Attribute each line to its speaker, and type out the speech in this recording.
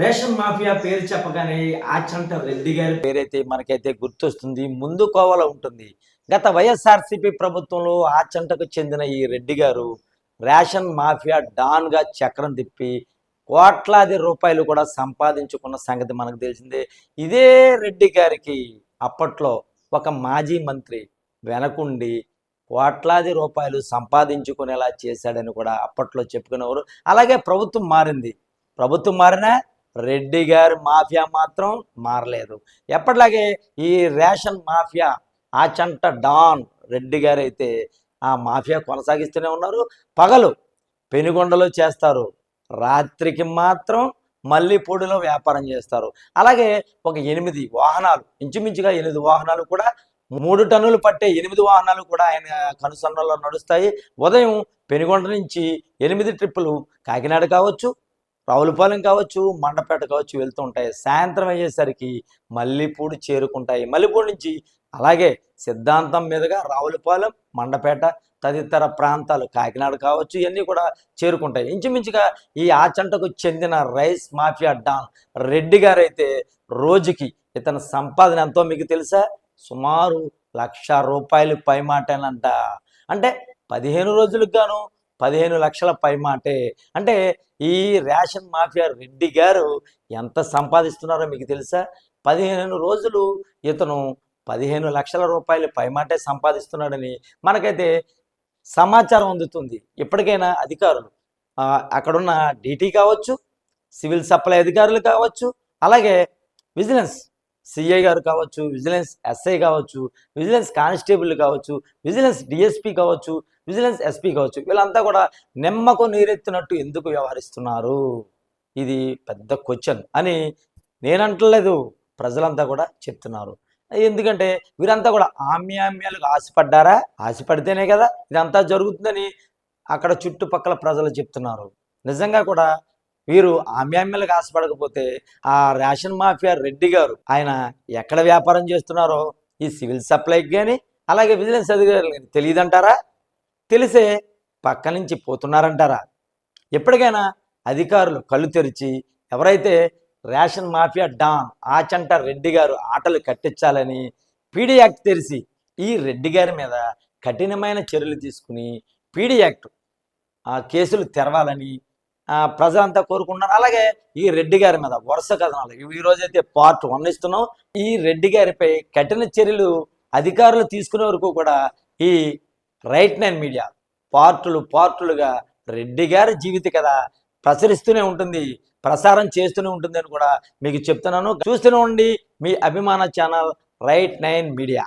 Speaker 1: Ration mafia పేరు చెప్పగానే ఆచంట రెడ్డి గారి పేరైతే మనకైతే గుర్తొస్తుంది ముందు కోవలో ఉంటుంది. గత వైఎస్ఆర్సీపీ ప్రభుత్వంలో ఆచంటకు చెందిన ఈ రెడ్డి గారు రేషన్ మాఫియా డాన్గా చక్రం తిప్పి కోట్లాది రూపాయలు కూడా సంపాదించుకున్న సంగతి మనకు తెలిసిందే. ఇదే రెడ్డి గారికి అప్పట్లో ఒక మాజీ మంత్రి వెనకుండి కోట్లాది రూపాయలు సంపాదించుకునేలా చేశాడని కూడా అప్పట్లో చెప్పుకునేవారు. అలాగే ప్రభుత్వం మారింది. ప్రభుత్వం మారినా రెడ్డి గారి మాఫియా మాత్రం మారలేదు. ఎప్పటిలాగే ఈ రేషన్ మాఫియా ఆ చంట డాన్ రెడ్డి గారు అయితే ఆ మాఫియా కొనసాగిస్తూనే ఉన్నారు. పగలు పెనుగొండలో చేస్తారు. రాత్రికి మాత్రం మల్లెపూడిలో వ్యాపారం చేస్తారు. అలాగే ఒక ఎనిమిది వాహనాలు ఇంచుమించుగా ఎనిమిది వాహనాలు కూడా మూడు టన్నులు పట్టే ఎనిమిది వాహనాలు కూడా ఆయన కనుసన్నల్లో నడుస్తాయి. ఉదయం పెనుగొండ నుంచి ఎనిమిది ట్రిప్పులు కాకినాడ కావచ్చు రావులపాలెం కావచ్చు మండపేట కావచ్చు వెళ్తూ ఉంటాయి. సాయంత్రం అయ్యేసరికి మల్లెపూడు చేరుకుంటాయి. మల్లెపూడి నుంచి అలాగే సిద్ధాంతం మీదుగా రావులపాలెం మండపేట తదితర ప్రాంతాలు కాకినాడ కావచ్చు ఇవన్నీ కూడా చేరుకుంటాయి. ఇంచుమించుగా ఈ ఆచంటకు చెందిన రైస్ మాఫియా డాన్ రెడ్డి గారు అయితే రోజుకి ఇతని సంపాదన ఎంతో మీకు తెలుసా? సుమారు లక్ష రూపాయలు పైమాటేనంట. అంటే పదిహేను రోజులకు గాను పదిహేను లక్షల పైమాటే. అంటే ఈ రేషన్ మాఫియా రెడ్డి గారు ఎంత సంపాదిస్తున్నారో మీకు తెలుసా? పదిహేను రోజులు ఇతను పదిహేను లక్షల రూపాయలు పైమాటే సంపాదిస్తున్నాడని మనకైతే సమాచారం అందుతుంది. ఇప్పటికైనా అధికారులు. అక్కడున్న డీటీ కావచ్చు సివిల్ సప్లై అధికారులు కావచ్చు అలాగే విజిలెన్స్ సిఐ గారు కావచ్చు విజిలెన్స్ ఎస్ఐ కావచ్చు విజిలెన్స్ కానిస్టేబుల్ కావచ్చు విజిలెన్స్ డిఎస్పి కావచ్చు విజిలెన్స్ ఎస్పీ కావచ్చు వీళ్ళంతా కూడా నిమ్మకు నీరెత్తినట్టు ఎందుకు వ్యవహరిస్తున్నారు? ఇది పెద్ద క్వశ్చన్ అని నేనంటలేదు. ప్రజలంతా కూడా చెప్తున్నారు. ఎందుకంటే వీరంతా కూడా ఆమ్యామ్యాలకు ఆశపడ్డారా? ఆశపడితేనే కదా ఇదంతా జరుగుతుందని అక్కడ చుట్టుపక్కల ప్రజలు చెప్తున్నారు. నిజంగా కూడా వీరు ఆమ్యామ్యలకు ఆశపడకపోతే ఆ రేషన్ మాఫియా రెడ్డి గారు ఆయన ఎక్కడ వ్యాపారం చేస్తున్నారో ఈ సివిల్ సప్లైకి కానీ అలాగే విజిలెన్స్ అధికారులు కానీ తెలియదంటారా? తెలిసే పక్క నుంచి పోతున్నారంటారా? ఎప్పటికైనా అధికారులు కళ్ళు తెరిచి ఎవరైతే ration mafia don Achanta Reddy గారు ఆటలు కట్టించాలని పీడీ యాక్ట్ తెరిచి ఈ రెడ్డి గారి మీద కఠినమైన చర్యలు తీసుకుని పీడీ యాక్ట్ ఆ కేసులు తెరవాలని ప్రజలంతా కోరుకుంటున్నారు. అలాగే ఈ రెడ్డి గారి మీద వరుస కథనాలు. ఈ రోజైతే పార్ట్ వన్ ఇస్తున్నాం. ఈ రెడ్డి గారిపై కఠిన చర్యలు అధికారులు తీసుకునే వరకు కూడా ఈ రైట్ నైన్ మీడియా పార్టులు పార్టులుగా రెడ్డి గారి జీవిత కథ ప్రసరిస్తూనే ఉంటుంది ప్రసారం చేస్తూనే ఉంటుంది అని కూడా మీకు చెప్తున్నాను. చూస్తూనే ఉండి మీ అభిమాన ఛానల్ రైట్ నైన్ మీడియా.